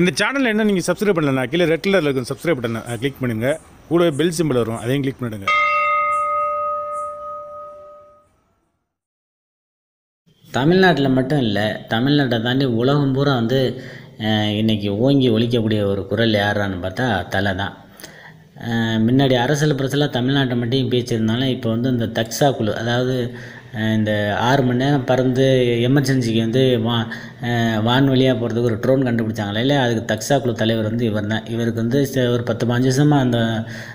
இந்த சேனல் என்ன நீங்கள் சப்ஸ்கிரைப் பண்ணலண்ணா கீழே ரெட் கலரில் இருக்கும் சப்ஸ்கிரைப் பட்டன் கிளிக் பண்ணுங்கள் கூடவே பெல் சிம்பிள் வரும் அதையும் கிளிக் பண்ணிடுங்க. தமிழ்நாட்டில் மட்டும் இல்லை தமிழ்நாட்டை தாண்டி உலகம் பூரா வந்து இன்றைக்கி ஓங்கி ஒழிக்கக்கூடிய ஒரு குரல் யாரான்னு பார்த்தா தலை தான். முன்னாடி அரசியல் பிரச்சனை தமிழ்நாட்டை மட்டும் பேச்சிருந்தாலும் இப்போ வந்து இந்த தக்ஸா குழு அதாவது இந்த ஆறு மணி நேரம் பறந்து எமர்ஜென்சிக்கு வந்து வா வான்வழியாக வான் வழியாக போகிறதுக்கு ஒரு ட்ரோன் கண்டுபிடிச்சாங்களே? இல்லை அதுக்கு தக்ஸா குழு தலைவர் வந்து இவர் தான் இவருக்கு வந்து ஒரு பத்து பாஞ்சு வருஷமாக அந்த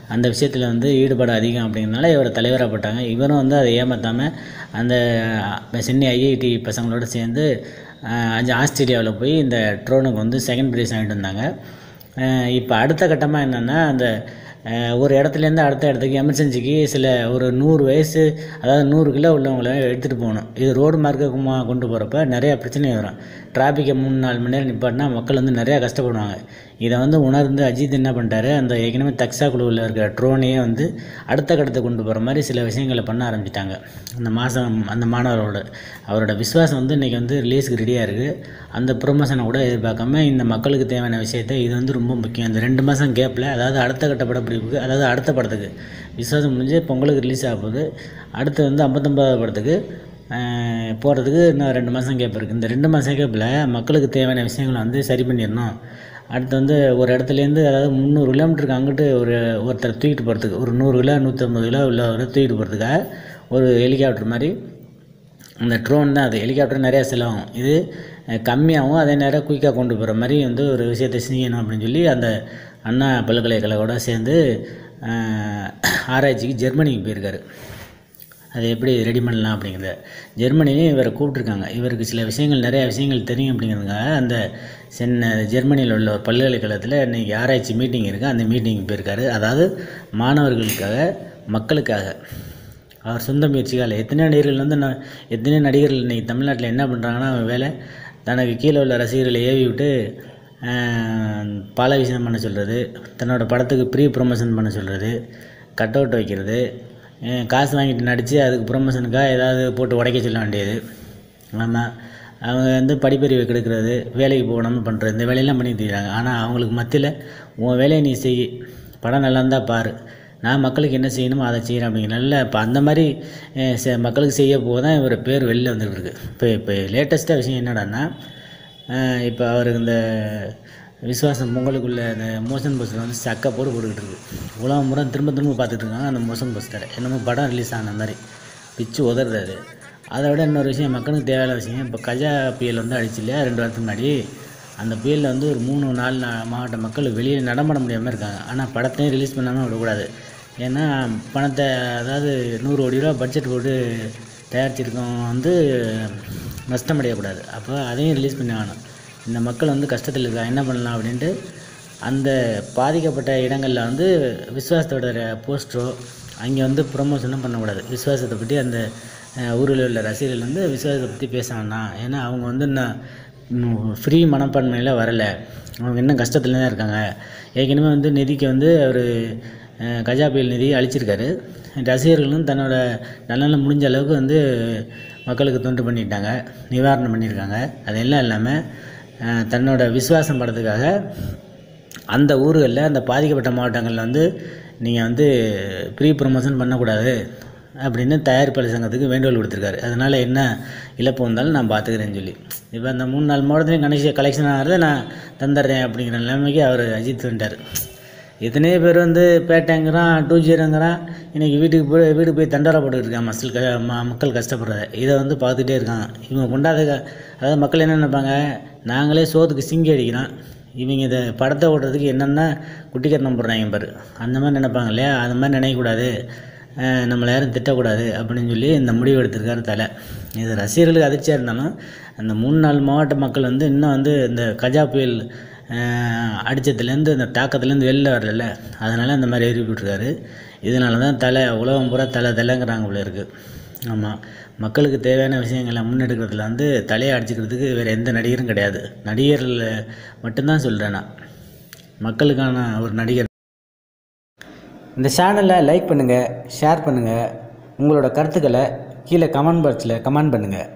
அந்த விஷயத்தில் வந்து ஈடுபாடு அதிகம் அப்படிங்கிறனால இவர் தலைவராக போட்டாங்க. இவரும் வந்து அதை ஏமாற்றாமல் அந்த சென்னை ஐஐடி பசங்களோட சேர்ந்து அஞ்சு ஆஸ்திரேலியாவில் போய் இந்த ட்ரோனுக்கு வந்து செகண்ட் ப்ரைஸ் வாங்கிட்டு வந்தாங்க இப்போ அடுத்த கட்டமாக என்னென்னா அந்த ஒரு இடத்துலேருந்து அடுத்த இடத்துக்கு எமர்ஜென்சிக்கு சில ஒரு நூறு வயசு அதாவது நூறு கிலோ உள்ளவங்கள எடுத்துகிட்டு போகணும். இது ரோடு மார்க்கமாக கொண்டு போகிறப்ப நிறையா பிரச்சனை வரும். டிராஃபிக்கை மூணு நாலு மணி நேரம் நிப்பாட்டினா மக்கள் வந்து நிறையா கஷ்டப்படுவாங்க. இதை வந்து உணர்ந்து அஜித் என்ன பண்ணிட்டாரு அந்த ஏற்கனவே தக்ஸா குழுவில் இருக்கிற ட்ரோனையே வந்து அடுத்த கட்டத்தை கொண்டு போகிற மாதிரி சில விஷயங்களை பண்ண ஆரம்பிச்சிட்டாங்க. அந்த மாதம் அந்த மாணவரோட அவரோட விஸ்வாசம் வந்து இன்றைக்கி வந்து ரிலீஸுக்கு ரெடியாக இருக்குது அந்த ப்ரொமோஷனை கூட எதிர்பார்க்காம இந்த மக்களுக்கு தேவையான விஷயத்தை இது வந்து ரொம்ப முக்கியம். இந்த ரெண்டு மாதம் கேப்பில் அதாவது அடுத்த கட்ட படப்பிடிப்புக்கு அதாவது அடுத்த படத்துக்கு. விசுவாசம் முடிஞ்சு பொங்கலுக்கு ரிலீஸ் ஆக போகுது. அடுத்து வந்து ஐம்பத்தொம்பதாவது படத்துக்கு போகிறதுக்கு இன்னும் ரெண்டு மாதம் கேப் இருக்குது இந்த ரெண்டு மாதம் கேப்பில் மக்களுக்கு தேவையான விஷயங்களை வந்து சரி பண்ணிடணும். அடுத்து வந்து ஒரு இடத்துலேருந்து அதாவது முந்நூறு கிலோமீட்டருக்கு அங்கிட்டு ஒரு ஒருத்தர் தூக்கிட்டு போகிறதுக்கு ஒரு நூறு கிலோ நூற்றம்பது கிலோ உள்ளவரை தூக்கிட்டு போகிறதுக்காக ஒரு ஹெலிகாப்டர் மாதிரி. அந்த ட்ரோன் தான் அது. ஹெலிகாப்டர் நிறையா செலவாகும். இது கம்மியாகவும் அதே நேரம் குயிக்காக கொண்டு போகிற மாதிரி வந்து ஒரு விஷயத்தை செய்யணும் அப்படின்னு சொல்லி அந்த அண்ணா பல்கலைக்கழகோட சேர்ந்து ஆராய்ச்சிக்கு ஜெர்மனிக்கு போயிருக்காரு. அது எப்படி ரெடி பண்ணலாம் அப்படிங்கிறத. ஜெர்மனிலையும் இவரை கூப்பிட்ருக்காங்க இவருக்கு சில விஷயங்கள் நிறைய விஷயங்கள் தெரியும் அப்படிங்கிறதுக்காக அந்த சென்னை ஜெர்மனியில் உள்ள ஒரு பல்கலைக்கழகத்தில் இன்றைக்கி ஆராய்ச்சி மீட்டிங் இருக்குது அந்த மீட்டிங்கு போயிருக்காரு. அதாவது மாணவர்களுக்காக மக்களுக்காக. அவர் சொந்த முயற்சிகால் எத்தனையோ நடிகர்கள் வந்து நான் எத்தனையோ நடிகர்கள் இன்றைக்கி தமிழ்நாட்டில் என்ன பண்ணுறாங்கன்னா அவன் வேலை தனக்கு கீழே உள்ள ரசிகர்களை ஏவி விட்டு ஆஹ், பாலாபிஷேகம் பண்ண சொல்கிறது தன்னோட படத்துக்கு ப்ரீ ப்ரொமோஷன் பண்ண சொல்கிறது கட் அவுட் வைக்கிறது காசு வாங்கிட்டு நடித்து அதுக்கு ப்ரொமோஷனுக்காக ஏதாவது போட்டு உடைக்க சொல்ல வேண்டியது. ஆமாம் அவங்க வந்து படிப்பறிவை கெடுக்கிறது வேலைக்கு போகணும்னு பண்ணுறது இந்த வேலையெல்லாம் பண்ணி தீராங்க ஆனால் அவங்களுக்கு மத்தியில் உன் வேலையை நீ செய். படம் நல்லா இருந்தால் பாரு. நான் மக்களுக்கு என்ன செய்யணுமோ அதை செய்கிறேன் அப்படிங்கிற நல்ல இப்போ அந்த மாதிரி மக்களுக்கு செய்ய போக தான் இவர் பேர் வெளில வந்துருக்கு. இப்போ இப்போ லேட்டஸ்ட்டாக விஷயம் என்னடான்னா இப்போ அவருக்கு இந்த விசுவாசம் பொங்கலுக்குள்ள அந்த மோஷன் போஸ்டர் வந்து சக்க போட்டு போட்டுக்கிட்டு இருக்கு. உலகம் முறை திரும்ப திரும்ப பார்த்துட்டு இருக்காங்க அந்த மோஷன் போஸ்டரை என்னமோ படம் ரிலீஸ் ஆன மாதிரி. பிச்சு உதறது அது. அதை விட இன்னொரு விஷயம் மக்களுக்கு தேவையான விஷயம் இப்போ கஜா புயல் வந்து அடிச்சு இல்லையா ரெண்டு வாரத்துக்கு முன்னாடி? அந்த புயலில் வந்து ஒரு மூணு நாலு மாவட்ட மக்கள் வெளியே நடமாட முடியாமல் இருக்காங்க. ஆனால் படத்தையும் ரிலீஸ் பண்ணாமல் விடக்கூடாது. ஏன்னா பணத்தை அதாவது நூறு கோடி ரூபா பட்ஜெட் போட்டு தயாரிச்சிருக்கோம் வந்து நஷ்டமடையக்கூடாது அப்போ அதையும் ரிலீஸ் பண்ணி ஆகணும். இந்த மக்கள் வந்து கஷ்டத்தில் இருக்கா என்ன பண்ணலாம் அப்படின்ட்டு அந்த பாதிக்கப்பட்ட இடங்களில் வந்து விஸ்வாசத்தோட போஸ்டரோ அங்கே வந்து ப்ரொமோஷனும் பண்ணக்கூடாது. விஸ்வாசத்தை பற்றி அந்த ஊரில் உள்ள ரசிகர்கள் வந்து விஸ்வாசத்தை பற்றி பேச ஏன்னா அவங்க வந்து இன்னும் ஃப்ரீ மனப்பான்மையில் வரலை. அவங்க இன்னும் கஷ்டத்தில் தான் இருக்காங்க. ஏற்கனவே வந்து நிதிக்கு வந்து அவர் கஜா புயல் நிதி அழிச்சிருக்காரு ரசிகர்களும் தன்னோட நலனில் முடிஞ்ச அளவுக்கு வந்து மக்களுக்கு தொண்டு பண்ணிட்டாங்க நிவாரணம் பண்ணியிருக்காங்க அதெல்லாம் இல்லாமல் தன்னோட விசுவாசம் படத்துக்காக அந்த ஊர்களில் அந்த பாதிக்கப்பட்ட மாவட்டங்களில் வந்து நீங்கள் வந்து ப்ரீ ப்ரமோஷன் பண்ணக்கூடாது அப்படின்னு தயாரிப்பாளர் சங்கத்துக்கு வேண்டுகோள் கொடுத்துருக்காரு அதனால் என்ன இழப்பு வந்தாலும் நான் பார்த்துக்கிறேன்னு சொல்லி. இப்போ அந்த மூணு நாலு மாவட்டத்துலையும் கனெக்ஷன் கலெக்ஷன் ஆகிறத நான் தந்துடுறேன் அப்படிங்கிற நிலைமைக்கு அவர் அஜித் வந்துட்டார். எத்தனையோ பேர் வந்து பேட்டைங்கிறான் டூ ஜீரோங்கிறான். இன்றைக்கி வீட்டுக்கு போய் வீட்டுக்கு போய் தண்டரை இருக்கான் மக்கள் க ம- மக்கள் கஷ்டப்படுற. இதை வந்து பார்த்துட்டே இருக்காங்க இவங்க கொண்டாத அதாவது மக்கள் என்ன நினைப்பாங்க? நாங்களே சோத்துக்கு சிங்கி அடிக்கிறோம். இவங்க இதை படத்தை ஓடுறதுக்கு என்னென்ன குட்டிக்கரணம் போடுறாங்க பாரு. அந்த மாதிரி நினைப்பாங்க இல்லையா? அந்த மாதிரி நினைக்கக்கூடாது. நம்மளை யாரும் திட்டக்கூடாது அப்படின்னு சொல்லி இந்த முடிவு எடுத்திருக்காரு தலை. இது ரசிகர்களுக்கு அதிர்ச்சியாக இருந்தாலும் அந்த மூணு நாலு மாவட்ட மக்கள் வந்து இன்னும் வந்து இந்த கஜா புயல் அடித்ததுலேருந்து அடிச்சதுலேருந்து இந்த தாக்கத்துலேருந்து வெளில வரல. அதனால் அந்த மாதிரி எழுப்பிட்டுருக்காரு இதனால தான் தலை உலகம் பூரா தலை தலைங்கிறாங்க போல இருக்குது ஆமாம் மக்களுக்கு தேவையான விஷயங்களை முன்னெடுக்கிறதுல வந்து தலையை அடிச்சுக்கிறதுக்கு வேறு எந்த நடிகரும் கிடையாது. நடிகர்கள் மட்டும்தான் சொல்கிறேன் நான். மக்களுக்கான ஒரு நடிகர். இந்த சேனலை லைக் பண்ணுங்கள் ஷேர் பண்ணுங்கள் உங்களோட கருத்துக்களை கீழே கமெண்ட் பாக்ஸில் கமெண்ட் பண்ணுங்கள்